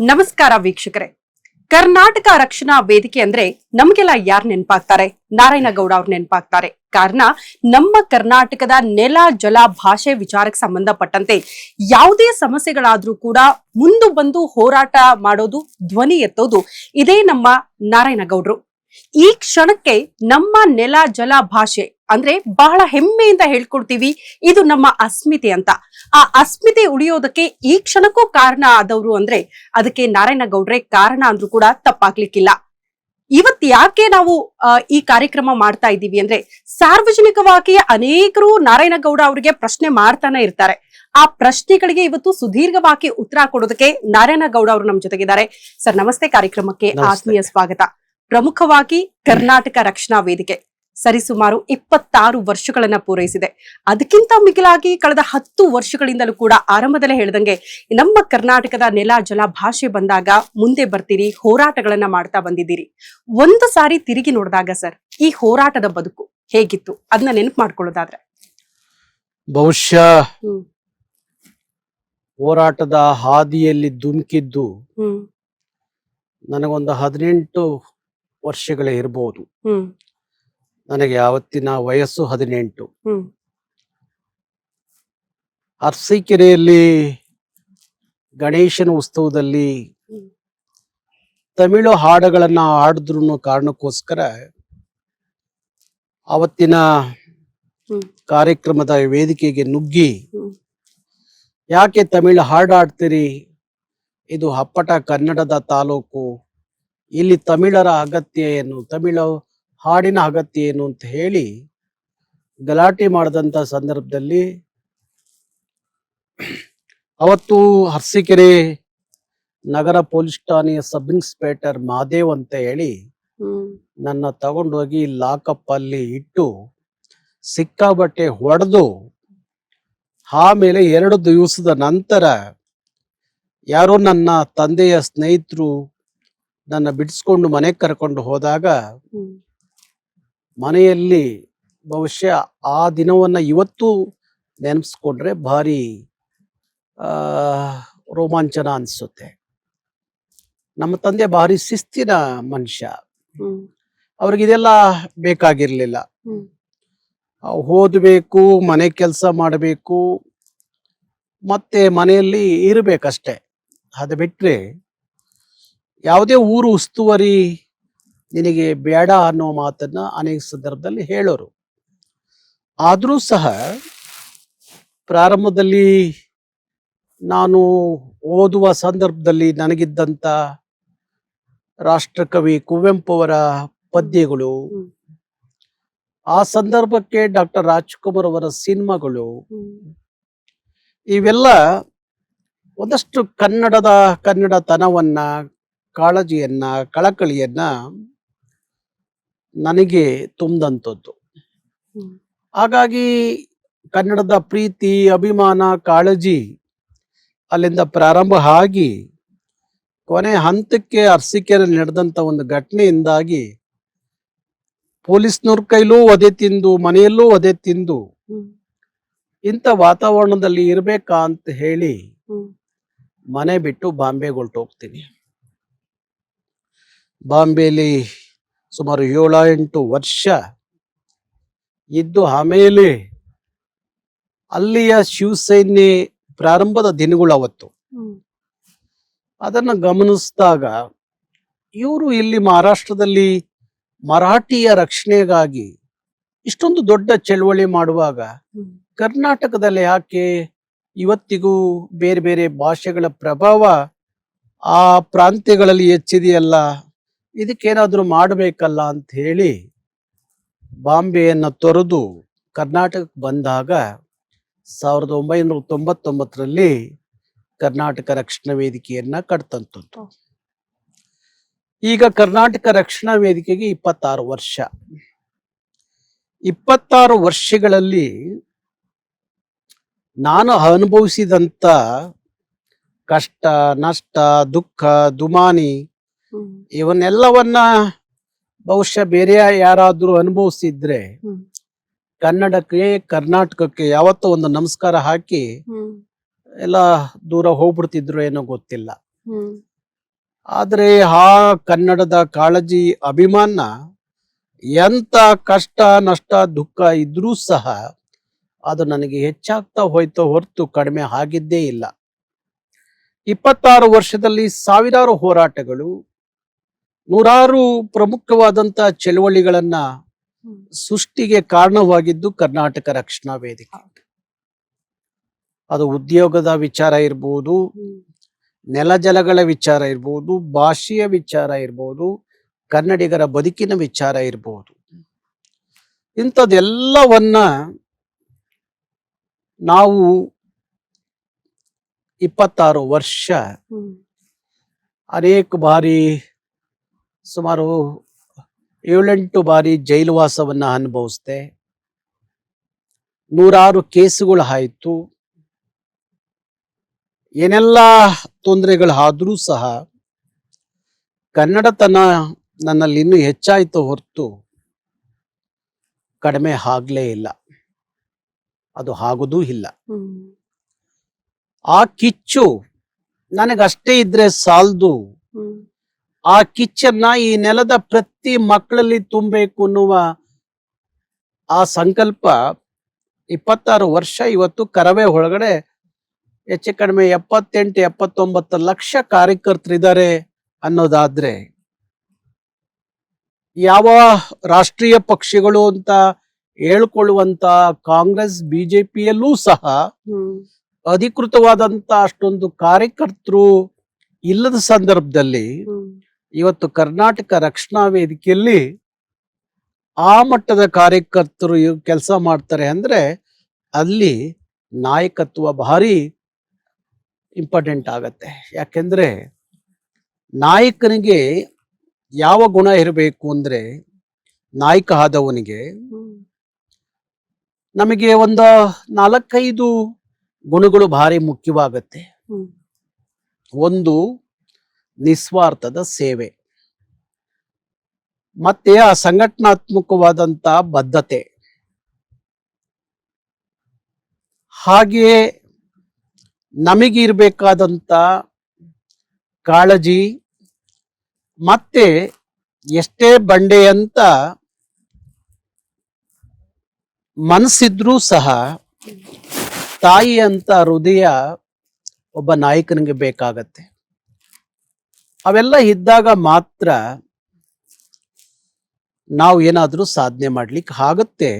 ನಮಸ್ಕಾರ ವೀಕ್ಷಕರೇ. ಕರ್ನಾಟಕ ರಕ್ಷಣಾ ವೇದಿಕೆ ಅಂದ್ರೆ ನಮ್ಗೆಲ್ಲ ಯಾರು ನೆನಪಾಗ್ತಾರೆ? ನಾರಾಯಣಗೌಡ ಅವ್ರು ನೆನಪಾಗ್ತಾರೆ. ಕಾರಣ ನಮ್ಮ ಕರ್ನಾಟಕದ ನೆಲ, ಜಲ, ಭಾಷೆ ವಿಚಾರಕ್ಕೆ ಸಂಬಂಧಪಟ್ಟಂತೆ ಯಾವುದೇ ಸಮಸ್ಯೆಗಳಾದ್ರೂ ಕೂಡ ಮುಂದೆ ಬಂದು ಹೋರಾಟ ಮಾಡೋದು, ಧ್ವನಿ ಎತ್ತೋದು ಇದೇ ನಮ್ಮ ನಾರಾಯಣಗೌಡರು ಈ ಕ್ಷಣಕ್ಕೆ ನಮ್ಮ ನೆಲ, ಜಲ, ಭಾಷೆ ಅಂದ್ರೆ ಬಹಳ ಹೆಮ್ಮೆಯಿಂದ ಹೇಳ್ಕೊಡ್ತೀವಿ ಇದು ನಮ್ಮ ಅಸ್ಮಿತೆ ಅಂತ. ಆ ಅಸ್ಮಿತೆ ಉಳಿಯೋದಕ್ಕೆ ಈ ಕ್ಷಣಕ್ಕೂ ಕಾರಣ ಆದವರು ಅಂದ್ರೆ ಅದಕ್ಕೆ ನಾರಾಯಣ ನಾರಾಯಣಗೌಡ್ರೆ ಕಾರಣ ಅಂದ್ರೂ ಕೂಡ ತಪ್ಪಾಗ್ಲಿಕ್ಕಿಲ್ಲ. ಇವತ್ ಯಾಕೆ ನಾವು ಈ ಕಾರ್ಯಕ್ರಮ ಮಾಡ್ತಾ ಇದ್ದೀವಿ ಅಂದ್ರೆ ಸಾರ್ವಜನಿಕವಾಗಿ ಅನೇಕರು ನಾರಾಯಣಗೌಡ ಅವರಿಗೆ ಪ್ರಶ್ನೆ ಮಾಡ್ತಾನೆ ಇರ್ತಾರೆ. ಆ ಪ್ರಶ್ನೆಗಳಿಗೆ ಇವತ್ತು ಸುದೀರ್ಘವಾಗಿ ಉತ್ತರ ಕೊಡೋದಕ್ಕೆ ನಾರಾಯಣಗೌಡ ಅವರು ನಮ್ಮ ಜೊತೆಗಿದ್ದಾರೆ. ಸರ್ ನಮಸ್ತೆ ಕಾರ್ಯಕ್ರಮಕ್ಕೆ. ಆತ್ಮೀಯ ಸ್ವಾಗತ. ಪ್ರಮುಖವಾಗಿ ಕರ್ನಾಟಕ ರಕ್ಷಣಾ ವೇದಿಕೆ. ಸರಿಸುಮಾರು ಇಪ್ಪತ್ತಾರು ವರ್ಷಗಳನ್ನ ಪೂರೈಸಿದೆ. ಅದಕ್ಕಿಂತ ಮಿಗಿಲಾಗಿ ಕಳೆದ ಹತ್ತು ವರ್ಷಗಳಿಂದಲೂ ಕೂಡ ಆರಂಭದಲ್ಲೇ ಹೇಳಿದಂಗೆ ನಮ್ಮ ಕರ್ನಾಟಕದ ನೆಲ ಜಲ ಭಾಷೆ ಬಂದಾಗ ಮುಂದೆ ಬರ್ತೀರಿ ಹೋರಾಟಗಳನ್ನ ಮಾಡ್ತಾ ಬಂದಿದ್ದೀರಿ. ಒಂದು ಸಾರಿ ತಿರುಗಿ ನೋಡಿದಾಗ ಸರ್ ಈ ಹೋರಾಟದ ಬದುಕು ಹೇಗಿತ್ತು? ಅದನ್ನ ನೆನಪು ಮಾಡ್ಕೊಳ್ಳೋದಾದ್ರೆ. ಬಹುಶಃ ಹೋರಾಟದ ಹಾದಿಯಲ್ಲಿ ಧುಮುಕಿದ್ದು ನನಗೊಂದು ಹದಿನೆಂಟು ವರ್ಷಗಳೇ ಇರಬಹುದು ಹ್ಮ್. ನನಗೆ ಆವತ್ತಿನ ವಯಸ್ಸು ಹದಿನೆಂಟು. ಅರಸೀಕೆರೆಯಲ್ಲಿ ಗಣೇಶನ ಉತ್ಸವದಲ್ಲಿ ತಮಿಳು ಹಾಡುಗಳನ್ನ ಹಾಡಿದ್ರು ಕಾರಣಕ್ಕೋಸ್ಕರ ಅವತ್ತಿನ ಕಾರ್ಯಕ್ರಮದ ವೇದಿಕೆಗೆ ನುಗ್ಗಿ ಯಾಕೆ ತಮಿಳು ಹಾಡು ಹಾಡ್ತೀರಿ ಇದು ಅಪ್ಪಟ ಕನ್ನಡದ ತಾಲೂಕು. ಇಲ್ಲಿ ತಮಿಳರ ಅಗತ್ಯ ಏನು? ತಮಿಳು ಹಾಡಿನ ಅಗತ್ಯ ಏನು ಅಂತ ಹೇಳಿ ಗಲಾಟೆ ಮಾಡಿದಂತ ಸಂದರ್ಭದಲ್ಲಿ ಅವತ್ತು ಅರಸೀಕೆರೆ ನಗರ ಪೊಲೀಸ್ ಠಾಣೆಯ ಸಬ್ ಇನ್ಸ್ಪೆಕ್ಟರ್ ಮಾದೇವ್ ಅಂತ ಹೇಳಿ ನನ್ನ ತಗೊಂಡೋಗಿ ಲಾಕಪ್ ಅಲ್ಲಿ ಇಟ್ಟು ಸಿಕ್ಕಾಬಟ್ಟೆ ಹೊಡೆದು ಆಮೇಲೆ ಎರಡು ದಿವಸದ ನಂತರ ಯಾರೋ ನನ್ನ ತಂದೆಯ ಸ್ನೇಹಿತರು ನನ್ನ ಬಿಡಿಸ್ಕೊಂಡು ಮನೆಗೆ ಕರ್ಕೊಂಡು ಹೋದಾಗ ಮನೆಯಲ್ಲಿ ಬಹುಶಃ ಆ ದಿನವನ್ನು ಇವತ್ತು ನೆನೆಸ್ಕೊಂಡ್ರೆ ಭಾರಿ ಆ ರೋಮಾಂಚನ ಅನಿಸುತ್ತೆ. ನಮ್ಮ ತಂದೆ ಭಾರಿ ಶಿಸ್ತಿನ ಮನುಷ್ಯ. ಅವ್ರಿಗಿದೆಲ್ಲ ಅವ್ರಿಗೆ ಇದೆಲ್ಲ ಬೇಕಾಗಿರ್ಲಿಲ್ಲ. ಓದ್ಬೇಕು ಮನೆ ಕೆಲಸ ಮಾಡಬೇಕು ಮತ್ತೆ ಮನೆಯಲ್ಲಿ ಇರಬೇಕಷ್ಟೆ. ಅದು ಬಿಟ್ಟರೆ ಯಾವುದೇ ಊರು ಉಸ್ತುವಾರಿ ನಿನಗೆ ಬೇಡ ಅನ್ನೋ ಮಾತನ್ನ ಅನೇಕ ಸಂದರ್ಭದಲ್ಲಿ ಹೇಳೋರು. ಆದರೂ ಸಹ ಪ್ರಾರಂಭದಲ್ಲಿ ನಾನು ಓದುವ ಸಂದರ್ಭದಲ್ಲಿ ನನಗಿದ್ದಂತ ರಾಷ್ಟ್ರಕವಿ ಕುವೆಂಪು ಅವರ ಪದ್ಯಗಳು, ಆ ಸಂದರ್ಭಕ್ಕೆ ಡಾಕ್ಟರ್ ರಾಜ್ಕುಮಾರ್ ಅವರ ಸಿನಿಮಾಗಳು, ಇವೆಲ್ಲ ಒಂದಷ್ಟು ಕನ್ನಡದ ಕನ್ನಡತನವನ್ನ, ಕಾಳಜಿಯನ್ನ, ಕಳಕಳಿಯನ್ನ ನನಗೆ ತುಂಬಿದಂಥದ್ದು. ಹಾಗಾಗಿ ಕನ್ನಡದ ಪ್ರೀತಿ ಅಭಿಮಾನ ಕಾಳಜಿ ಅಲ್ಲಿಂದ ಪ್ರಾರಂಭ ಆಗಿ ಕೊನೆ ಹಂತಕ್ಕೆ ಅರಸೀಕೆರೆ ನಡೆದಂತ ಒಂದು ಘಟನೆಯಿಂದಾಗಿ ಪೊಲೀಸ್ನವ್ರ ಕೈಲೂ ಒದೆ ತಿಂದು ಮನೆಯಲ್ಲೂ ಒದೆ ತಿಂದು ಇಂಥ ವಾತಾವರಣದಲ್ಲಿ ಇರ್ಬೇಕಾ ಅಂತ ಹೇಳಿ ಮನೆ ಬಿಟ್ಟು ಬಾಂಬೆಗೆ ಹೊರಟೋಗ್ತೀನಿ. ಬಾಂಬೆಲಿ ಸುಮಾರು ಏಳ ಎಂಟು ವರ್ಷ ಇದ್ದು ಆಮೇಲೆ ಅಲ್ಲಿಯ ಶಿವಸೈನ್ಯ ಪ್ರಾರಂಭದ ದಿನಗಳು ಅವತ್ತು. ಅದನ್ನ ಗಮನಿಸಿದಾಗ ಇವರು ಇಲ್ಲಿ ಮಹಾರಾಷ್ಟ್ರದಲ್ಲಿ ಮರಾಠಿಯ ರಕ್ಷಣೆಗಾಗಿ ಇಷ್ಟೊಂದು ದೊಡ್ಡ ಚಳವಳಿ ಮಾಡುವಾಗ ಕರ್ನಾಟಕದಲ್ಲಿ ಯಾಕೆ ಇವತ್ತಿಗೂ ಬೇರೆ ಬೇರೆ ಭಾಷೆಗಳ ಪ್ರಭಾವ ಆ ಪ್ರಾಂತ್ಯಗಳಲ್ಲಿ ಹೆಚ್ಚಿದೆಯಲ್ಲ ಇದಕ್ಕೇನಾದ್ರೂ ಮಾಡಬೇಕಲ್ಲ ಅಂತ ಹೇಳಿ ಬಾಂಬೆಯನ್ನ ತೊರೆದು ಕರ್ನಾಟಕಕ್ಕೆ ಬಂದಾಗ ಸಾವಿರದ ಒಂಬೈನೂರ ತೊಂಬತ್ತೊಂಬತ್ತರಲ್ಲಿ ಕರ್ನಾಟಕ ರಕ್ಷಣಾ ವೇದಿಕೆಯನ್ನ ಕಟ್ತಂತದ್ದು. ಈಗ ಕರ್ನಾಟಕ ರಕ್ಷಣಾ ವೇದಿಕೆಗೆ ಇಪ್ಪತ್ತಾರು ವರ್ಷ. ಇಪ್ಪತ್ತಾರು ವರ್ಷಗಳಲ್ಲಿ ನಾನು ಅನುಭವಿಸಿದಂತ ಕಷ್ಟ, ನಷ್ಟ, ದುಃಖ, ದುಮಾನಿ ಇವನ್ನೆಲ್ಲವನ್ನ ಬಹುಶಃ ಬೇರೆ ಯಾರಾದ್ರೂ ಅನುಭವಿಸಿದ್ರೆ ಕನ್ನಡಕ್ಕೆ ಕರ್ನಾಟಕಕ್ಕೆ ಯಾವತ್ತೋ ಒಂದು ನಮಸ್ಕಾರ ಹಾಕಿ ಎಲ್ಲ ದೂರ ಹೋಗ್ಬಿಡ್ತಿದ್ರು ಏನೋ ಗೊತ್ತಿಲ್ಲ. ಆದ್ರೆ ಆ ಕನ್ನಡದ ಕಾಳಜಿ ಅಭಿಮಾನ ಎಂತ ಕಷ್ಟ ನಷ್ಟ ದುಃಖ ಇದ್ರೂ ಸಹ ಅದು ನನಗೆ ಹೆಚ್ಚಾಗ್ತಾ ಹೋಯ್ತೋ ಹೊರತು ಕಡಿಮೆ ಆಗಿದ್ದೇ ಇಲ್ಲ. ಇಪ್ಪತ್ತಾರು ವರ್ಷದಲ್ಲಿ ಸಾವಿರಾರು ಹೋರಾಟಗಳು ನೂರಾರು ಪ್ರಮುಖವಾದಂತ ಚಳವಳಿಗಳನ್ನ ಸೃಷ್ಟಿಗೆ ಕಾರಣವಾಗಿದ್ದು ಕರ್ನಾಟಕ ರಕ್ಷಣಾ ವೇದಿಕೆ. ಅದು ಉದ್ಯೋಗದ ವಿಚಾರ ಇರ್ಬೋದು ನೆಲ ಜಲಗಳ ವಿಚಾರ ಇರ್ಬೋದು ಭಾಷೆಯ ವಿಚಾರ ಇರ್ಬೋದು ಕನ್ನಡಿಗರ ಬದುಕಿನ ವಿಚಾರ ಇರ್ಬೋದು. ಇಂಥದ್ದೆಲ್ಲವನ್ನ ನಾವು ಇಪ್ಪತ್ತಾರು ವರ್ಷ ಅನೇಕ ಬಾರಿ ಸುಮಾರು ಏಳೆಂಟು ಬಾರಿ ಜೈಲುವಾಸವನ್ನು ಅನುಭವಿಸ್ದೆ. ನೂರಾರು ಕೇಸುಗಳು ಆಯಿತು. ಏನೆಲ್ಲ ತೊಂದರೆಗಳು ಆದರೂ ಸಹ ಕನ್ನಡತನ ನನ್ನಲ್ಲಿ ಇನ್ನೂ ಹೆಚ್ಚಾಯಿತು ಹೊರತು ಕಡಿಮೆ ಆಗಲೇ ಇಲ್ಲ. ಅದು ಆಗೋದೂ ಇಲ್ಲ. ಆ ಕಿಚ್ಚು ನನಗಷ್ಟೇ ಇದ್ರೆ ಸಾಲದು ಆ ಕಿಚ್ಚನ್ನ ಈ ನೆಲದ ಪ್ರತಿ ಮಕ್ಕಳಲ್ಲಿ ತುಂಬಬೇಕು ಅನ್ನುವ ಆ ಸಂಕಲ್ಪ ಇಪ್ಪತ್ತಾರು ವರ್ಷ ಇವತ್ತು ಕರವೇ ಒಳಗಡೆ ಹೆಚ್ಚು ಕಡಿಮೆ ಎಪ್ಪತ್ತೆಂಟು, ಎಪ್ಪತ್ತೊಂಬತ್ತು ಲಕ್ಷ ಕಾರ್ಯಕರ್ತರಿದ್ದಾರೆ ಅನ್ನೋದಾದ್ರೆ ಯಾವ ರಾಷ್ಟ್ರೀಯ ಪಕ್ಷಗಳು ಅಂತ ಹೇಳ್ಕೊಳ್ಳುವಂತ ಕಾಂಗ್ರೆಸ್, ಬಿಜೆಪಿಯಲ್ಲೂ ಸಹ ಅಧಿಕೃತವಾದಂತ ಅಷ್ಟೊಂದು ಕಾರ್ಯಕರ್ತರು ಇಲ್ಲದ ಸಂದರ್ಭದಲ್ಲಿ ಇವತ್ತು ಕರ್ನಾಟಕ ರಕ್ಷಣಾ ವೇದಿಕೆಯಲ್ಲಿ ಆ ಮಟ್ಟದ ಕಾರ್ಯಕರ್ತರು ಕೆಲಸ ಮಾಡ್ತಾರೆ ಅಂದ್ರೆ ಅಲ್ಲಿ ನಾಯಕತ್ವ ಭಾರಿ ಇಂಪಾರ್ಟೆಂಟ್ ಆಗತ್ತೆ. ಯಾಕೆಂದ್ರೆ ನಾಯಕನಿಗೆ ಯಾವ ಗುಣ ಇರಬೇಕು ಅಂದ್ರೆ ನಾಯಕ ಆದವನಿಗೆ ನಮಗೆ ಒಂದು ನಾಲ್ಕೈದು ಗುಣಗಳು ಭಾರಿ ಮುಖ್ಯವಾಗತ್ತೆ. ಒಂದು ನಿಸ್ವಾರ್ಥದ ಸೇವೆ. ಮತ್ತೆ ಆ ಸಂಘಟನಾತ್ಮಕವಾದಂತ ಬದ್ಧತೆ. ಹಾಗೆಯೇ ನಮಗಿರ್ಬೇಕಾದಂತ ಕಾಳಜಿ, ಮತ್ತೆ ಎಷ್ಟೇ ಬಂಡೆ ಅಂತ ಮನಸ್ಸಿದ್ರೂ ಸಹ ತಾಯಿ ಅಂತ ಹೃದಯ ಒಬ್ಬ ನಾಯಕನಿಗೆ ಬೇಕಾಗತ್ತೆ. ಅವೆಲ್ಲ ಇದ್ದಾಗ ಮಾತ್ರ ನಾವು ಏನಾದರೂ ಸಾಧನೆ ಮಾಡ್ಲಿಕ್ಕೆ ಆಗತ್ತೆ.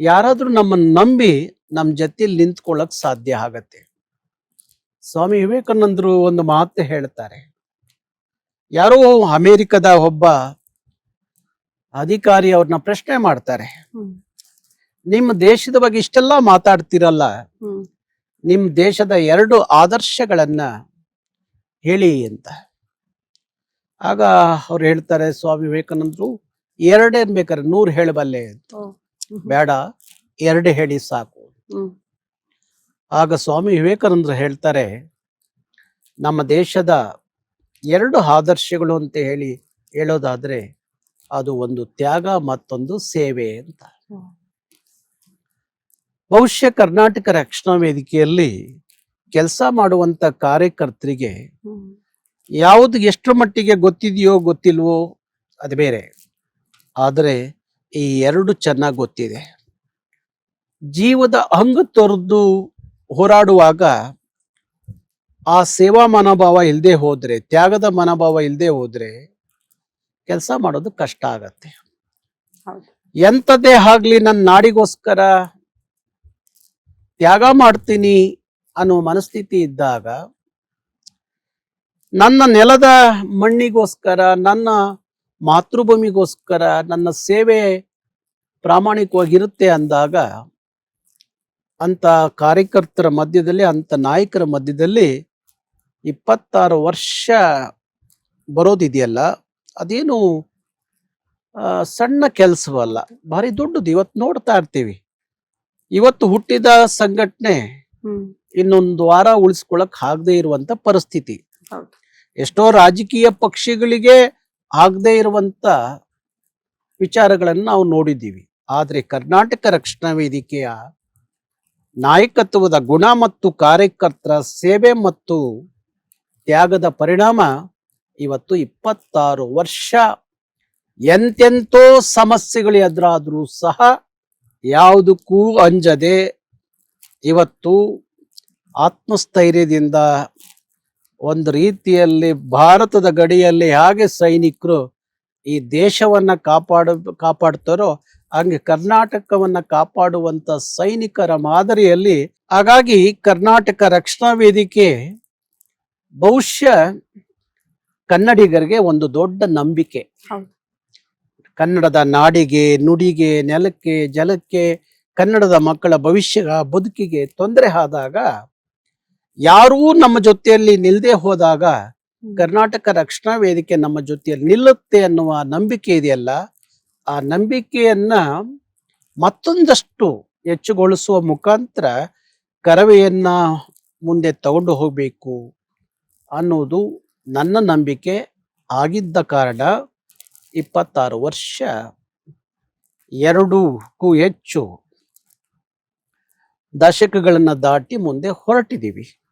ಯಾರಾದರೂ ನಮ್ಮನ್ನು ನಂಬಿ ನಮ್ಮ ಜೊತೆಲಿ ನಿಂತ್ಕೊಳ್ಳಕ್ ಸಾಧ್ಯ ಆಗತ್ತೆ. ಸ್ವಾಮಿ ವಿವೇಕಾನಂದರು ಒಂದು ಮಾತು ಹೇಳ್ತಾರೆ. ಯಾರೋ ಅಮೇರಿಕದ ಒಬ್ಬ ಅಧಿಕಾರಿ ಅವ್ರನ್ನ ಪ್ರಶ್ನೆ ಮಾಡ್ತಾರೆ. ನಿಮ್ಮ ದೇಶದ ಬಗ್ಗೆ ಇಷ್ಟೆಲ್ಲ ಮಾತಾಡ್ತಿರಲ್ಲ? ನಿಮ್ಮ ದೇಶದ ಎರಡು ಆದರ್ಶಗಳನ್ನ ಹೇಳಿ ಅಂತ. ಆಗ ಅವ್ರು ಹೇಳ್ತಾರೆ ಸ್ವಾಮಿ ವಿವೇಕಾನಂದರು ಎರಡೇನ್ ಬೇಕಾರೆ ನೂರು ಹೇಳಬಲ್ಲೆ ಅಂತ. ಬೇಡ ಎರಡೇ ಹೇಳಿ ಸಾಕು. ಆಗ ಸ್ವಾಮಿ ವಿವೇಕಾನಂದರು ಹೇಳ್ತಾರೆ ನಮ್ಮ ದೇಶದ ಎರಡು ಆದರ್ಶಗಳು ಅಂತ ಹೇಳಿ ಹೇಳೋದಾದ್ರೆ ಅದು ಒಂದು ತ್ಯಾಗ ಮತ್ತೊಂದು ಸೇವೆ ಅಂತ. ಬಹುಶಃ ಕರ್ನಾಟಕ ರಕ್ಷಣಾ ವೇದಿಕೆಯಲ್ಲಿ ಕೆಲಸ ಮಾಡುವಂತ ಕಾರ್ಯಕರ್ತರಿಗೆ ಯಾವುದು ಎಷ್ಟು ಮಟ್ಟಿಗೆ ಗೊತ್ತಿದೆಯೋ ಗೊತ್ತಿಲ್ವೋ ಅದು ಬೇರೆ. ಆದರೆ ಈ ಎರಡು ಚೆನ್ನಾಗಿ ಗೊತ್ತಿದೆ. ಜೀವದ ಅಂಗ ತೊರೆದು ಹೋರಾಡುವಾಗ ಆ ಸೇವಾ ಮನೋಭಾವ ಇಲ್ಲದೆ ಹೋದರೆ ತ್ಯಾಗದ ಮನೋಭಾವ ಇಲ್ಲದೆ ಹೋದರೆ ಕೆಲಸ ಮಾಡೋದು ಕಷ್ಟ ಆಗತ್ತೆ. ಎಂಥದ್ದೇ ಆಗಲಿ ನನ್ನ ನಾಡಿಗೋಸ್ಕರ ತ್ಯಾಗ ಮಾಡ್ತೀನಿ ಅನ್ನೋ ಮನಸ್ಥಿತಿ ಇದ್ದಾಗ ನನ್ನ ನೆಲದ ಮಣ್ಣಿಗೋಸ್ಕರ ನನ್ನ ಮಾತೃಭೂಮಿಗೋಸ್ಕರ ನನ್ನ ಸೇವೆ ಪ್ರಾಮಾಣಿಕವಾಗಿರುತ್ತೆ ಅಂದಾಗ ಅಂತ ಕಾರ್ಯಕರ್ತರ ಮಧ್ಯದಲ್ಲಿ ಅಂತ ನಾಯಕರ ಮಧ್ಯದಲ್ಲಿ ಇಪ್ಪತ್ತಾರು ವರ್ಷ ಬರೋದಿದೆಯಲ್ಲ ಅದೇನು ಸಣ್ಣ ಕೆಲಸವಲ್ಲ ಭಾರಿ ದೊಡ್ಡದು. ಇವತ್ತು ನೋಡ್ತಾ ಇರ್ತೀವಿ. ಇವತ್ತು ಹುಟ್ಟಿದ ಸಂಘಟನೆ ಇನ್ನೊಂದು ವಾರ ಉಳಿಸ್ಕೊಳಕ್ ಆಗದೆ ಇರುವಂತ ಪರಿಸ್ಥಿತಿ. ಎಷ್ಟೋ ರಾಜಕೀಯ ಪಕ್ಷಗಳಿಗೆ ಆಗದೆ ಇರುವಂತ ವಿಚಾರಗಳನ್ನು ನಾವು ನೋಡಿದ್ದೀವಿ. ಆದರೆ ಕರ್ನಾಟಕ ರಕ್ಷಣಾ ವೇದಿಕೆಯ ನಾಯಕತ್ವದ ಗುಣ ಮತ್ತು ಕಾರ್ಯಕರ್ತರ ಸೇವೆ ಮತ್ತು ತ್ಯಾಗದ ಪರಿಣಾಮ ಇವತ್ತು ಇಪ್ಪತ್ತಾರು ವರ್ಷ ಎಂತೆಂತೋ ಸಮಸ್ಯೆಗಳು ಎದುರಾದ್ರೂ ಸಹ ಯಾವುದಕ್ಕೂ ಅಂಜದೆ ಇವತ್ತು ಆತ್ಮಸ್ಥೈರ್ಯದಿಂದ ಒಂದು ರೀತಿಯಲ್ಲಿ ಭಾರತದ ಗಡಿಯಲ್ಲಿ ಹೇಗೆ ಸೈನಿಕರು ಈ ದೇಶವನ್ನ ಕಾಪಾಡ ಕಾಪಾಡ್ತಾರೋ ಹಂಗೆ ಕರ್ನಾಟಕವನ್ನ ಕಾಪಾಡುವಂತ ಸೈನಿಕರ ಮಾದರಿಯಲ್ಲಿ ಹಾಗಾಗಿ ಕರ್ನಾಟಕ ರಕ್ಷಣಾ ವೇದಿಕೆ ಬಹುಶಃ ಕನ್ನಡಿಗರಿಗೆ ಒಂದು ದೊಡ್ಡ ನಂಬಿಕೆ. ಕನ್ನಡದ ನಾಡಿಗೆ ನುಡಿಗೆ ನೆಲಕ್ಕೆ ಜಲಕ್ಕೆ ಕನ್ನಡದ ಮಕ್ಕಳ ಭವಿಷ್ಯ ಬದುಕಿಗೆ ತೊಂದರೆ ಆದಾಗ ಯಾರೂ ನಮ್ಮ ಜೊತೆಯಲ್ಲಿ ನಿಲ್ಲದೆ ಹೋದಾಗ ಕರ್ನಾಟಕ ರಕ್ಷಣಾ ವೇದಿಕೆ ನಮ್ಮ ಜೊತೆಯಲ್ಲಿ ನಿಲ್ಲುತ್ತೆ ಅನ್ನುವ ನಂಬಿಕೆ ಇದೆಯಲ್ಲ ಆ ನಂಬಿಕೆಯನ್ನ ಮತ್ತೊಂದಷ್ಟು ಹೆಚ್ಚುಗೊಳಿಸುವ ಮುಖಾಂತರ ಕರವೆಯನ್ನ ಮುಂದೆ ತಗೊಂಡು ಹೋಗಬೇಕು ಅನ್ನೋದು ನನ್ನ ನಂಬಿಕೆ ಆಗಿದ್ದ ಕಾರಣ ಇಪ್ಪತ್ತಾರು ವರ್ಷ ಎರಡಕ್ಕೂ ಹೆಚ್ಚು ದಶಕಗಳನ್ನು ದಾಟಿ ಮುಂದೆ ಹೊರಟಿದ್ದೀವಿ.